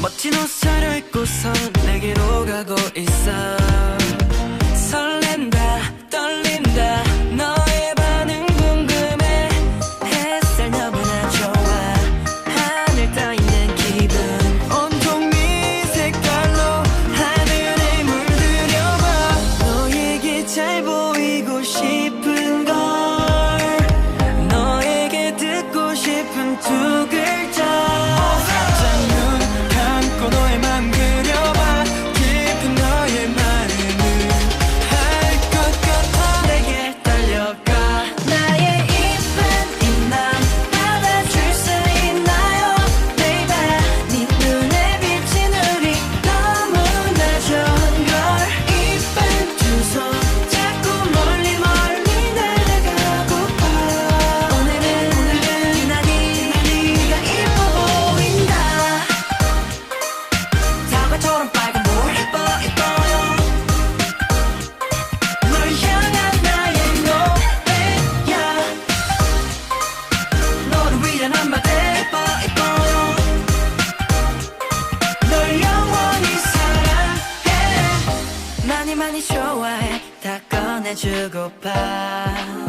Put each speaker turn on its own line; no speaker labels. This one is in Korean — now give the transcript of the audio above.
멋진 옷차려 입고서 내게로 가고 있어. she 많이 좋아해. 다 꺼내주고 봐.